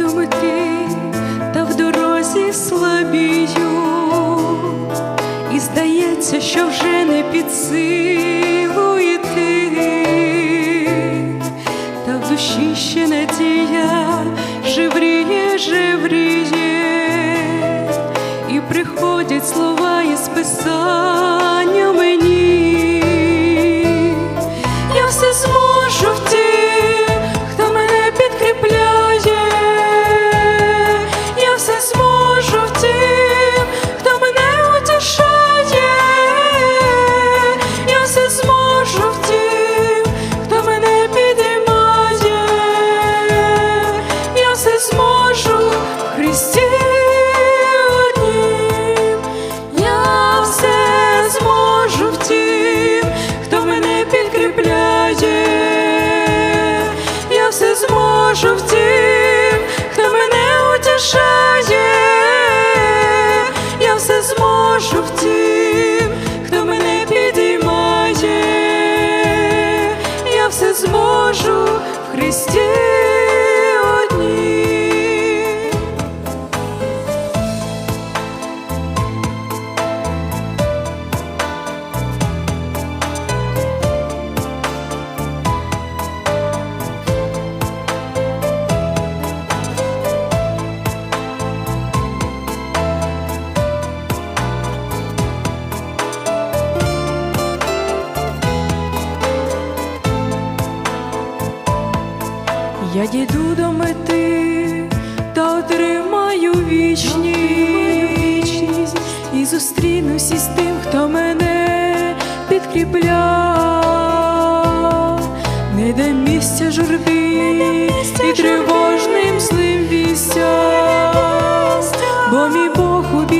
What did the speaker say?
думки та в дорозі слабію, і здається, що вже не під силу йти, та в душі ще надія живріє, жевріє. кресте. Я дійду до мети та отримаю вічність. І зустрінусь із тим, хто мене підкріпляв, не дай місця журбі і тривожним злим вістям, бо мій Бог убіг.